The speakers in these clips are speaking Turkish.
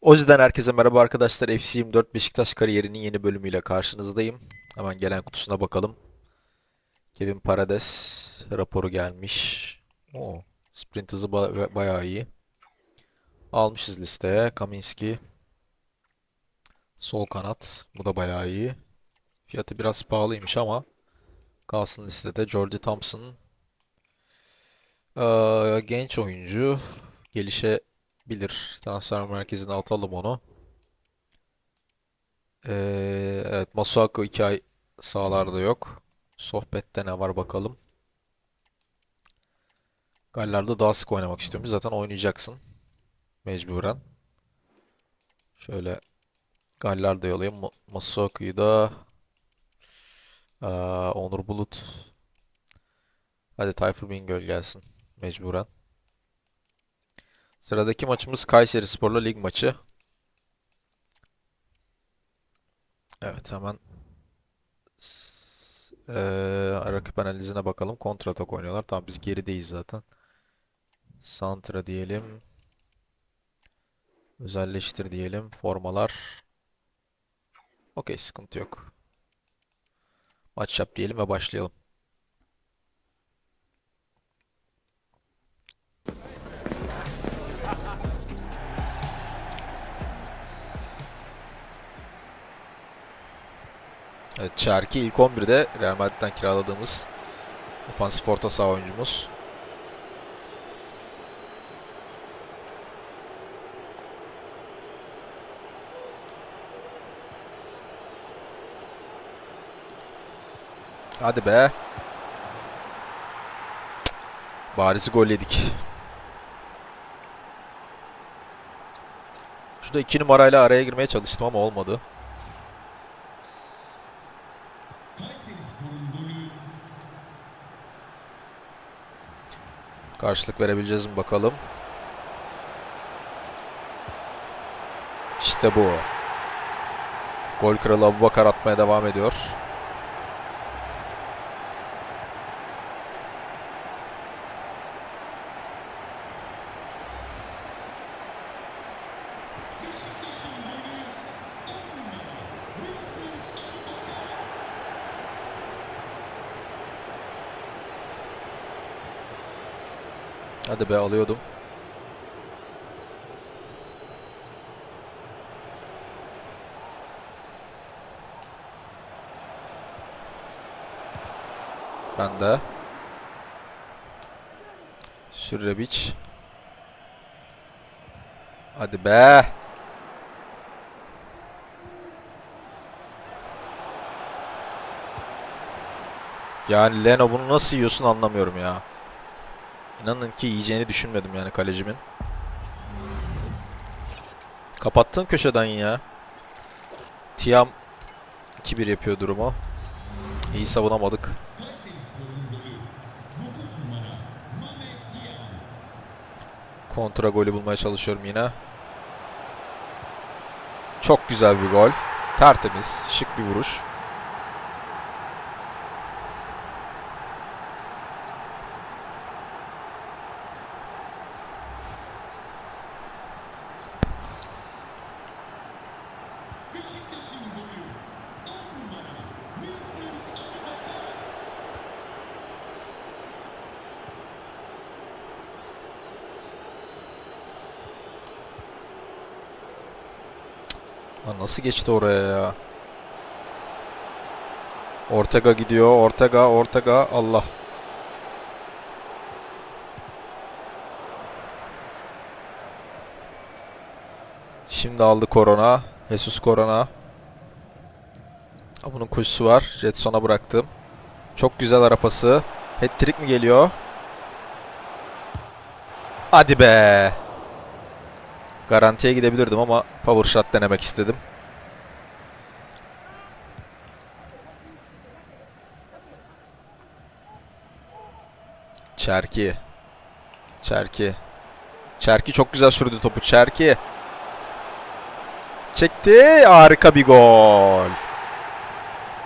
Ozi'den herkese merhaba arkadaşlar. FC24 Beşiktaş kariyerinin yeni bölümüyle karşınızdayım. Hemen gelen kutusuna bakalım. Kevin Parades raporu gelmiş. Oo, sprint hızı ba- bayağı iyi. Almışız listeye. Kaminski. Sol kanat. Bu da bayağı iyi. Fiyatı biraz pahalıymış ama kalsın listede. Jordi Thompson. Ee, genç oyuncu. Gelişebilir. Transfer merkezine atalım onu. Ee, evet Masuaku 2 ay sahalarda yok. Sohbette ne var bakalım. Galler'de daha sık oynamak istiyorum. Zaten oynayacaksın. Mecburen. Şöyle Galler'de yollayayım. Ma- Masuaku'yu da Aa, Onur Bulut. Hadi Tayfur Bingöl gelsin. Mecburen. Sıradaki maçımız Kayserispor'la lig maçı. Evet hemen eee, rakip analizine bakalım. Kontratak oynuyorlar. Tamam biz gerideyiz zaten. Santra diyelim. Özelleştir diyelim. Formalar. Okey sıkıntı yok. Maç yap diyelim ve başlayalım. Evet, Çerki ilk 11'de Real Madrid'den kiraladığımız ofansif orta saha oyuncumuz. Hadi be. Bariz gol yedik. Şurada iki numarayla araya girmeye çalıştım ama olmadı. Karşılık verebileceğiz mi bakalım. İşte bu. Gol kralı Abubakar atmaya devam ediyor. Hadi be alıyordum. Ben de. Sürrebiç. Hadi be. Yani Leno bunu nasıl yiyorsun anlamıyorum ya. İnanın ki yiyeceğini düşünmedim yani kalecimin. Kapattın köşeden ya. Tiam 2-1 yapıyor durumu. İyi savunamadık. Kontra golü bulmaya çalışıyorum yine. Çok güzel bir gol. Tertemiz, şık bir vuruş. Lan nasıl geçti oraya ya? Ortega gidiyor. Ortega, Ortega. Allah. Şimdi aldı Korona. Jesus Korona. Bunun koşusu var. Jetson'a bıraktım. Çok güzel arapası. Hat-trick mi geliyor? Hadi be. Garantiye gidebilirdim ama power shot denemek istedim. Çerki. Çerki. Çerki çok güzel sürdü topu. Çerki. Çekti. Harika bir gol.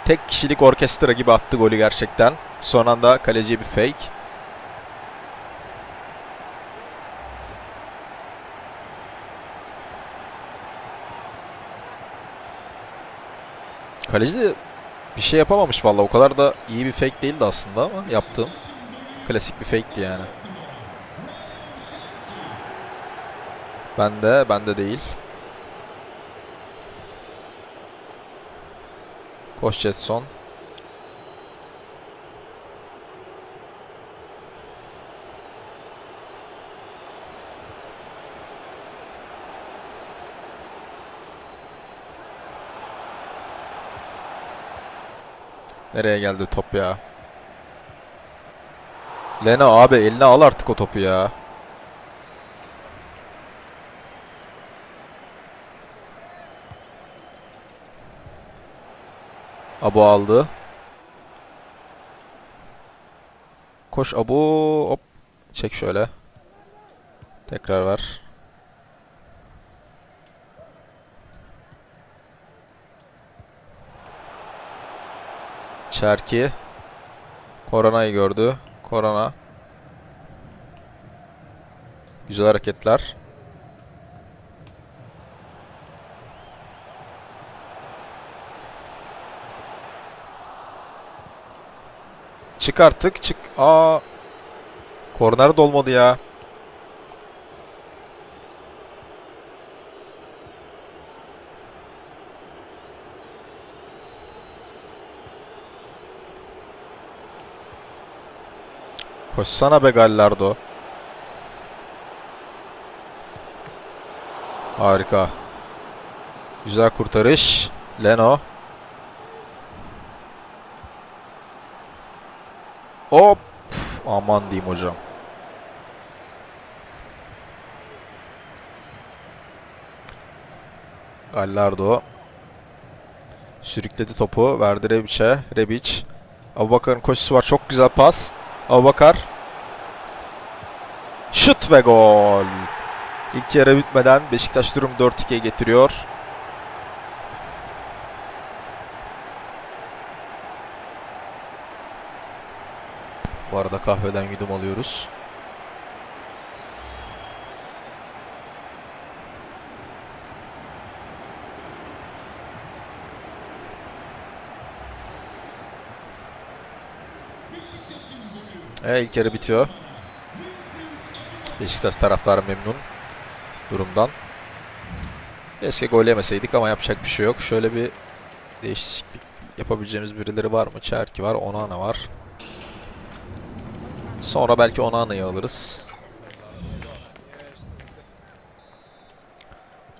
Tek kişilik orkestra gibi attı golü gerçekten. Son anda kaleciye bir fake. Kaleci de bir şey yapamamış valla. O kadar da iyi bir fake değildi aslında ama yaptığım. Klasik bir fake'ti yani. Ben de, ben de değil. Koş Jetson. Nereye geldi top ya? Lena abi eline al artık o topu ya. Abu aldı. Koş Abu. Hop. Çek şöyle. Tekrar ver. Çerki. Korona'yı gördü. Korona. Güzel hareketler. Çık artık çık. Aa. Korner de olmadı ya. Koşsana be Gallardo. Harika. Güzel kurtarış. Leno. Hop. Aman diyeyim hocam. Gallardo. Sürükledi topu. Verdi Rebic'e. Rebic. Abubakar'ın koşusu var. Çok güzel pas. Abubakar. Şut ve gol. İlk yarı bitmeden Beşiktaş durum 4-2'ye getiriyor. Bu arada kahveden yudum alıyoruz. Evet ilk yarı bitiyor. Beşiktaş taraftarı memnun durumdan. Keşke gol yemeseydik ama yapacak bir şey yok. Şöyle bir değişiklik yapabileceğimiz birileri var mı? Çerki var, Onana var. Sonra belki Onana'yı alırız.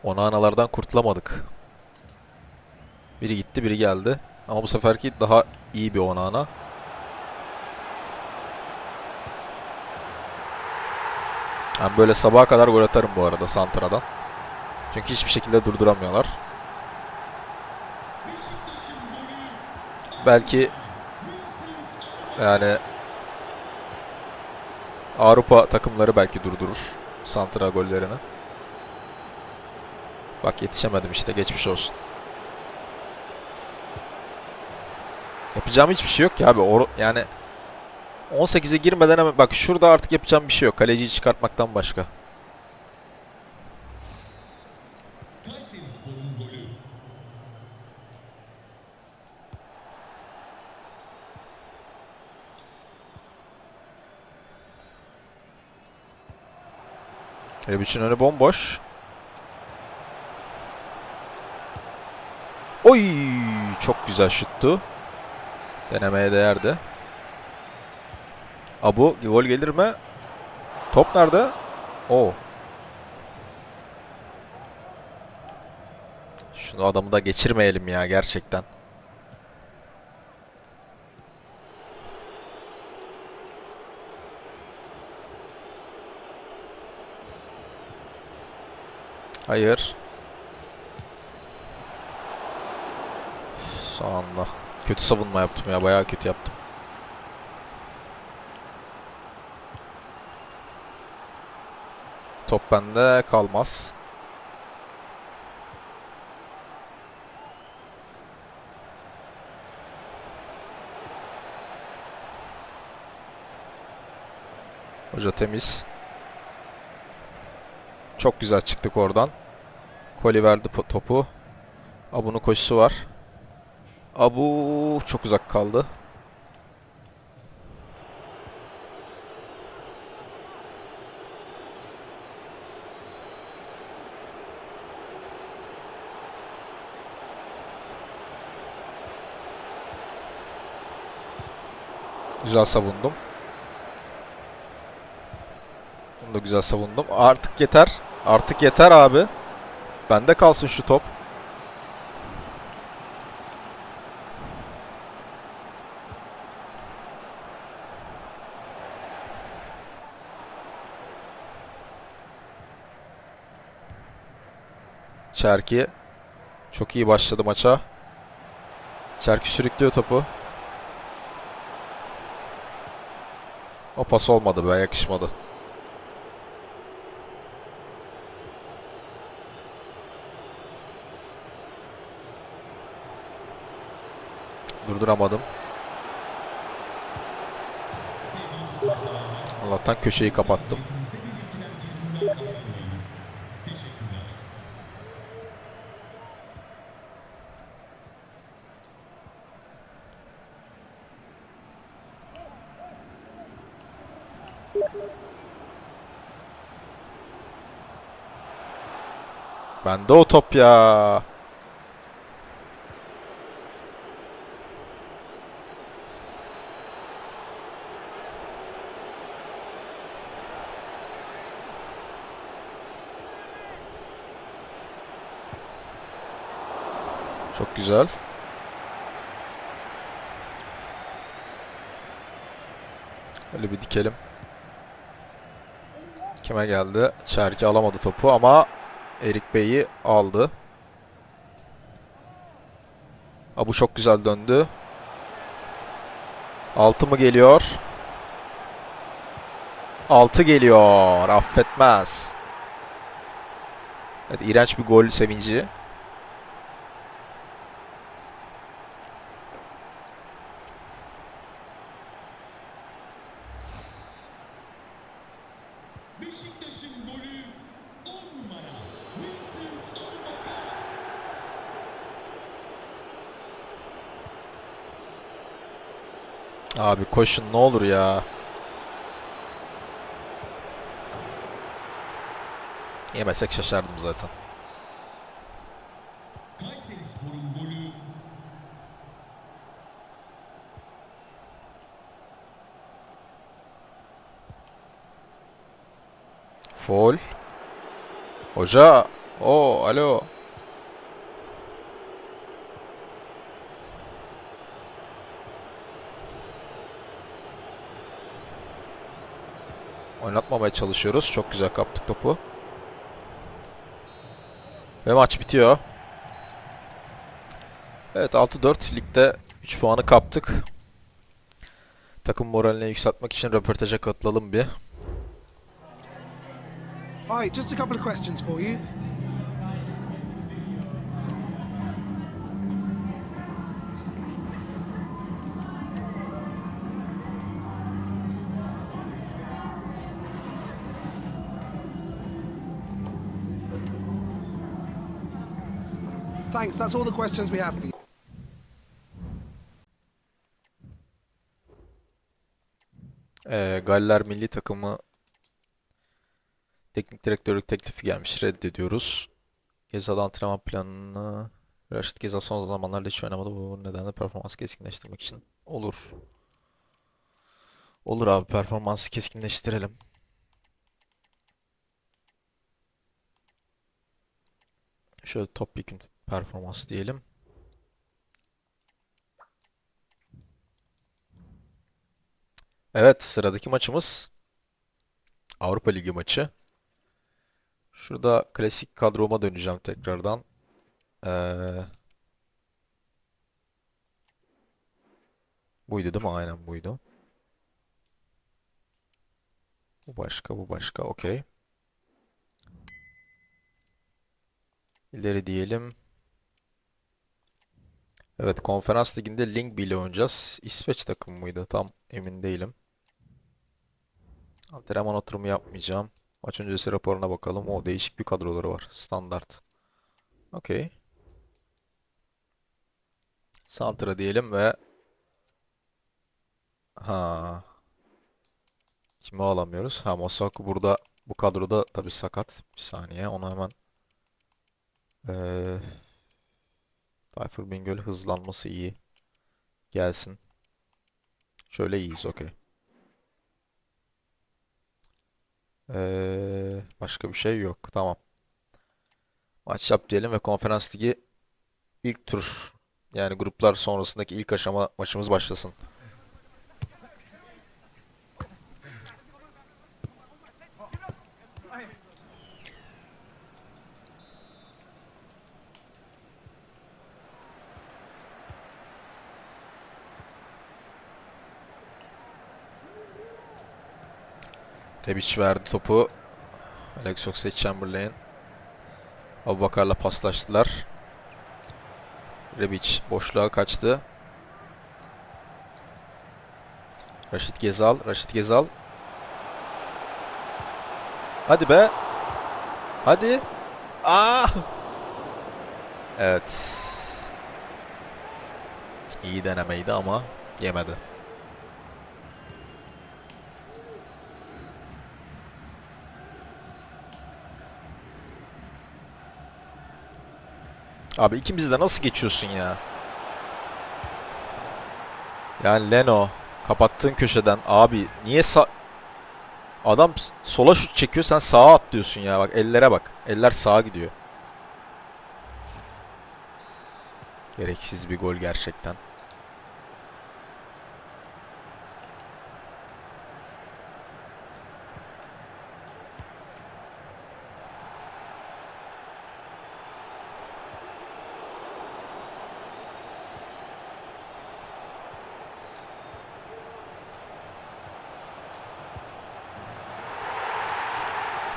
Onana'lardan kurtulamadık. Biri gitti, biri geldi. Ama bu seferki daha iyi bir Onana. Ben böyle sabaha kadar gol atarım bu arada Santra'dan. Çünkü hiçbir şekilde durduramıyorlar. Belki yani Avrupa takımları belki durdurur Santra gollerini. Bak yetişemedim işte geçmiş olsun. Yapacağım hiçbir şey yok ki abi. Or yani 18'e girmeden hemen bak şurada artık yapacağım bir şey yok. Kaleciyi çıkartmaktan başka. Rebic'in önü bomboş. Oy! Çok güzel şuttu. Denemeye değerdi. Abu gol gelir mi? Top nerede? O. Şunu adamı da geçirmeyelim ya gerçekten. Hayır. Son. Kötü savunma yaptım ya. Bayağı kötü yaptım. Top bende kalmaz. Hoca temiz. Çok güzel çıktık oradan. Koli verdi topu. Abu'nun koşusu var. Abu çok uzak kaldı. Güzel savundum. Bunu da güzel savundum. Artık yeter. Artık yeter abi. Bende kalsın şu top. Çerki çok iyi başladı maça. Çerki sürüklüyor topu. O pas olmadı be yakışmadı. Durduramadım. Allah'tan köşeyi kapattım. Bende o top ya. Çok güzel. Öyle bir dikelim. Kime geldi? Çerki alamadı topu ama Erik Bey'i aldı. Aa, bu çok güzel döndü. Altı mı geliyor? Altı geliyor. Affetmez. Evet, iğrenç bir gol sevinci. Abi koşun ne olur ya. Yemesek şaşardım zaten. Foul. Hoca. O, alo. Oynatmamaya çalışıyoruz. Çok güzel kaptık topu. Ve maç bitiyor. Evet 6-4 ligde 3 puanı kaptık. Takım moralini yükseltmek için röportaja katılalım bir. Hi, just a couple of questions for you. Thanks, that's all the questions we have for you. Ee, Galler milli takımı teknik direktörlük teklifi gelmiş. Reddediyoruz. Gezal antrenman planını Raşit Gezal son zamanlarda hiç oynamadı. Bu nedenle performans keskinleştirmek için olur. Olur abi performansı keskinleştirelim. Şöyle topyekun performans diyelim. Evet sıradaki maçımız Avrupa Ligi maçı. Şurada klasik kadroma döneceğim tekrardan. Ee, buydu değil mi? Aynen buydu. Bu başka, bu başka. Okey. İleri diyelim. Evet, Konferans Ligi'nde Lyngby ile oynayacağız. İsveç takımı mıydı? Tam emin değilim. Antrenman oturumu yapmayacağım. Maç öncesi raporuna bakalım. O değişik bir kadroları var. Standart. Okey. Santra diyelim ve ha kimi alamıyoruz? Ha Mosaku burada bu kadroda tabii sakat. Bir saniye onu hemen eee Tayfur Bingöl hızlanması iyi. Gelsin. Şöyle iyiyiz okey. Eee, başka bir şey yok. Tamam. Maç yap diyelim ve konferans ligi ilk tur yani gruplar sonrasındaki ilk aşama maçımız başlasın. Rebic verdi topu. Alex Oxlade-Chamberlain. Abubakar'la paslaştılar. Rebic boşluğa kaçtı. Raşit Gezal, Raşit Gezal. Hadi be. Hadi. Aa! Evet. İyi denemeydi ama yemedi. Abi ikimiz de nasıl geçiyorsun ya? Yani Leno kapattığın köşeden abi niye sağ Adam sola şut çekiyor sen sağa atlıyorsun ya bak ellere bak. Eller sağa gidiyor. Gereksiz bir gol gerçekten.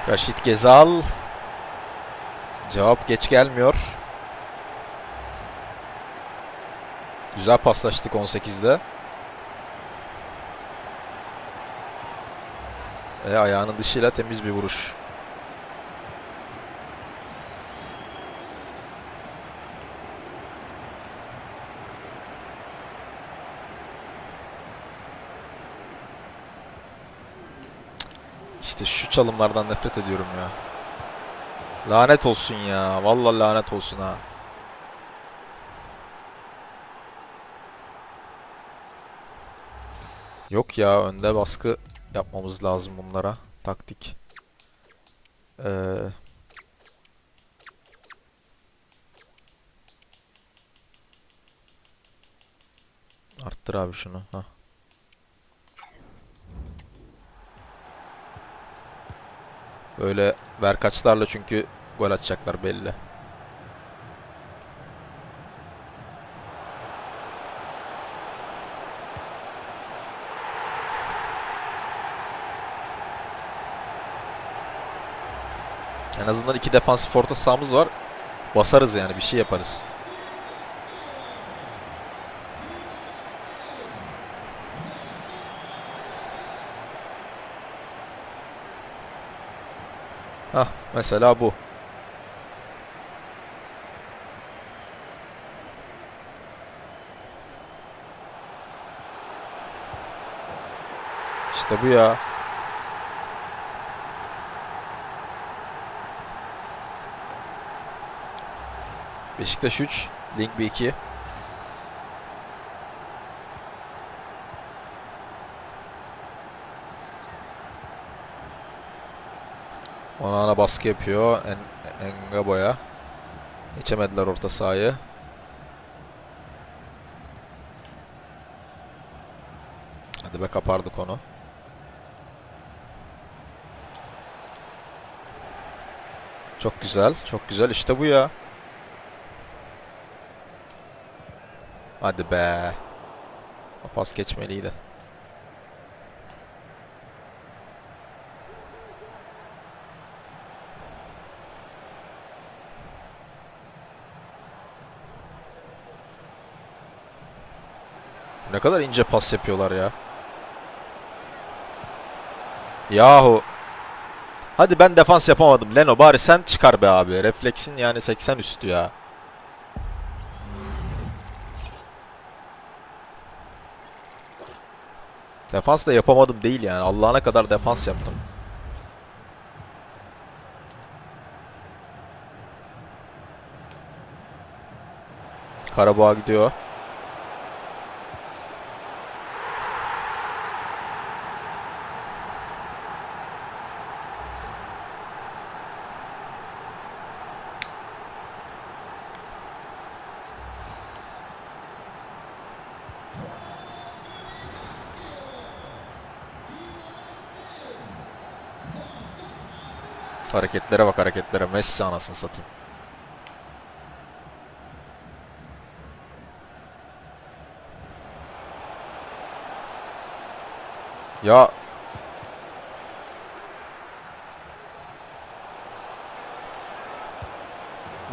Raşit Gezal. Cevap geç gelmiyor. Güzel paslaştık 18'de. E, ayağının dışıyla temiz bir vuruş. İşte şu çalımlardan nefret ediyorum ya. Lanet olsun ya. Vallahi lanet olsun ha. Yok ya önde baskı yapmamız lazım bunlara. Taktik. Ee, arttır abi şunu. Hah. Böyle verkaçlarla çünkü gol atacaklar belli. En azından iki defansif orta sahamız var. Basarız yani bir şey yaparız. Hah mesela bu. İşte bu ya. Beşiktaş 3, Link bir 2. Onana baskı yapıyor. En Engabo'ya. Geçemediler orta sahayı. Hadi be kapardık onu. Çok güzel. Çok güzel. İşte bu ya. Hadi be. O pas geçmeliydi. Ne kadar ince pas yapıyorlar ya. Yahu. Hadi ben defans yapamadım. Leno bari sen çıkar be abi. Refleksin yani 80 üstü ya. Defans da yapamadım değil yani. Allah'ına kadar defans yaptım. Karabağ gidiyor. Hareketlere bak hareketlere. Messi anasını satayım. Ya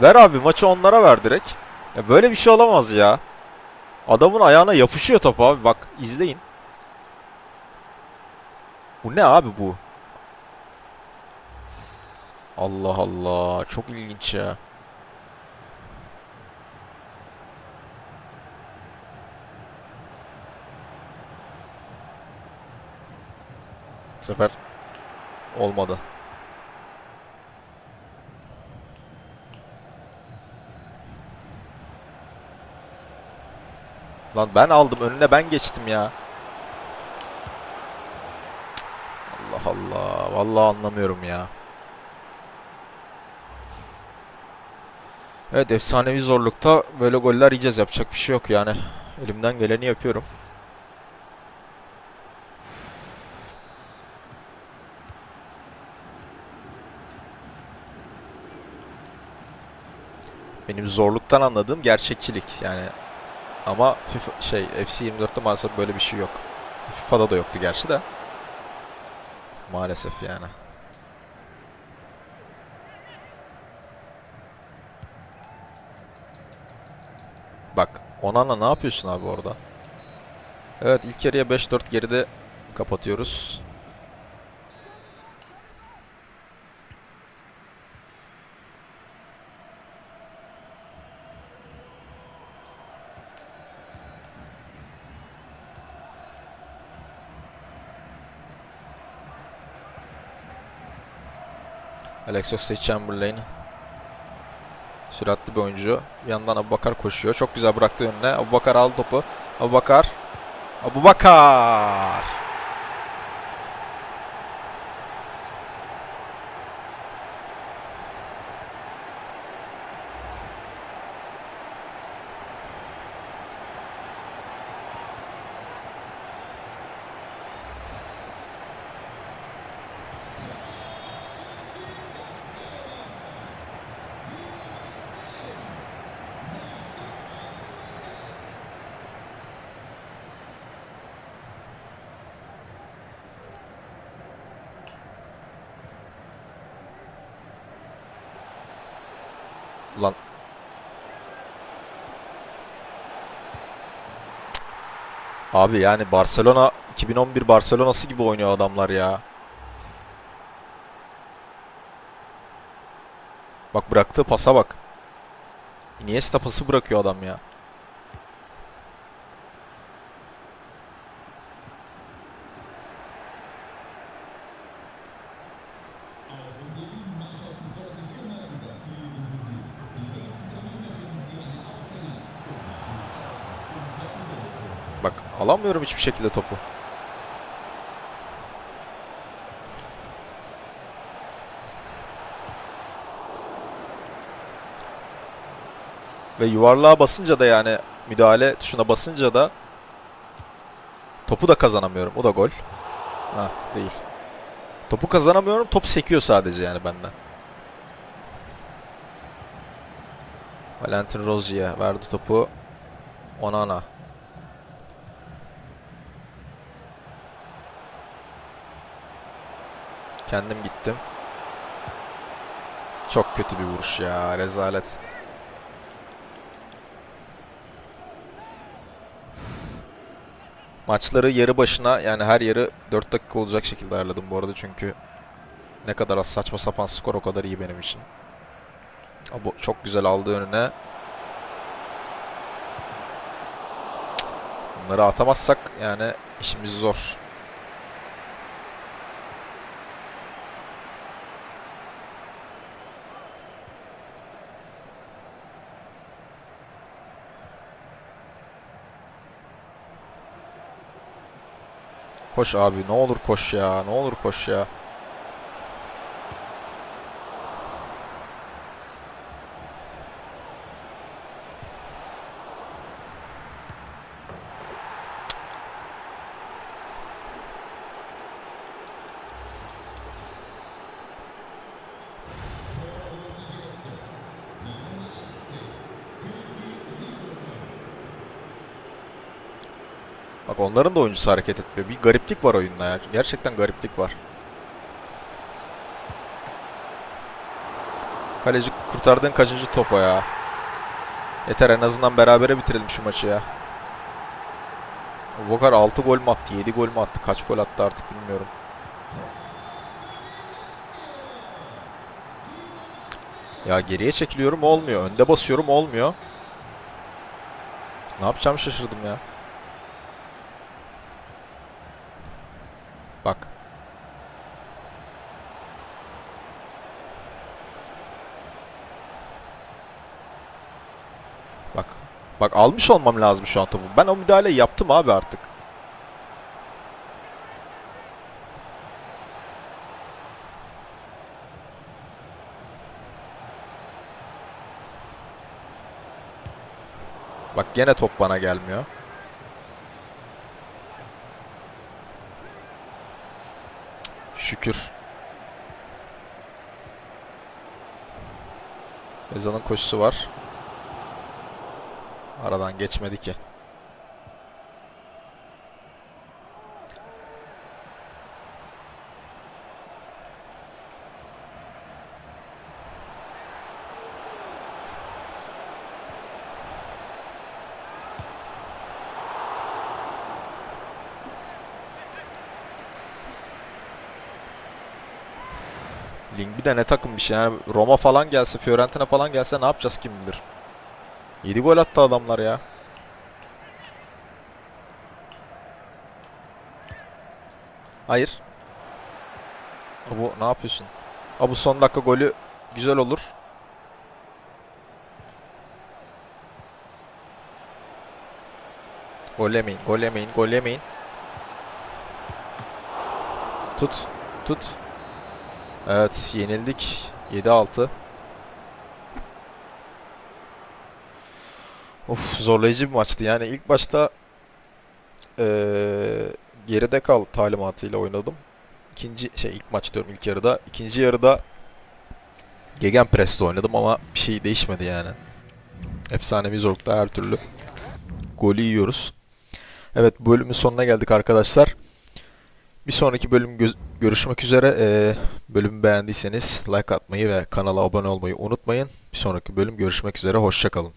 Ver abi maçı onlara ver direkt. Ya böyle bir şey olamaz ya. Adamın ayağına yapışıyor top abi bak izleyin. Bu ne abi bu? Allah Allah çok ilginç ya. Bu sefer olmadı. Lan ben aldım önüne ben geçtim ya. Allah Allah vallahi anlamıyorum ya. Evet efsanevi zorlukta böyle goller yiyeceğiz yapacak bir şey yok yani. Elimden geleni yapıyorum. Benim zorluktan anladığım gerçekçilik yani. Ama FIFA şey FC 24'te maalesef böyle bir şey yok. FIFA'da da yoktu gerçi de. Maalesef yani. Bak Onana ne yapıyorsun abi orada? Evet ilk yarıya 5-4 geride kapatıyoruz. Alex Oxlade-Chamberlain Süratli bir oyuncu. Yandan Abubakar koşuyor. Çok güzel bıraktı önüne. Abubakar aldı topu. Abubakar. Abubakar. Lan. Abi yani Barcelona 2011 Barcelona'sı gibi oynuyor adamlar ya. Bak bıraktığı pasa bak. Iniesta pası bırakıyor adam ya. Bak alamıyorum hiçbir şekilde topu. Ve yuvarlığa basınca da yani müdahale tuşuna basınca da topu da kazanamıyorum. O da gol. Ha değil. Topu kazanamıyorum. Top sekiyor sadece yani benden. Valentin Rozier verdi topu. Onana. Kendim gittim. Çok kötü bir vuruş ya. Rezalet. Maçları yarı başına yani her yarı 4 dakika olacak şekilde ayarladım bu arada çünkü ne kadar az saçma sapan skor o kadar iyi benim için. Bu çok güzel aldı önüne. Bunları atamazsak yani işimiz zor. Koş abi ne olur koş ya. Ne olur koş ya. Onların da oyuncusu hareket etmiyor. Bir gariplik var oyunda ya. Gerçekten gariplik var. Kaleci kurtardığın kaçıncı topa ya. Yeter en azından berabere bitirelim şu maçı ya. Vokar 6 gol mü attı? 7 gol mü attı? Kaç gol attı artık bilmiyorum. Ya geriye çekiliyorum olmuyor. Önde basıyorum olmuyor. Ne yapacağımı şaşırdım ya. Bak. Bak. Bak almış olmam lazım şu an topu. Ben o müdahaleyi yaptım abi artık. Bak gene top bana gelmiyor. Şükür. Ezan'ın koşusu var. Aradan geçmedi ki. Lingby de ne takım bir şey yani Roma falan gelse Fiorentina falan gelse ne yapacağız kim bilir. 7 gol attı adamlar ya. Hayır. Abu ne yapıyorsun? Abu son dakika golü güzel olur. Gol yemeyin, gol yemeyin, gol yemeyin. Tut, tut. Evet, yenildik. 7-6. Of, zorlayıcı bir maçtı. Yani ilk başta eee, geride kal talimatıyla oynadım. İkinci şey ilk maç diyorum ilk yarıda. İkinci yarıda Gegenpress'te oynadım ama bir şey değişmedi yani. Efsanevi zorlukta her türlü golü yiyoruz. Evet bu bölümün sonuna geldik arkadaşlar. Bir sonraki bölüm gö- görüşmek üzere. Ee, bölümü beğendiyseniz like atmayı ve kanala abone olmayı unutmayın. Bir sonraki bölüm görüşmek üzere. Hoşçakalın.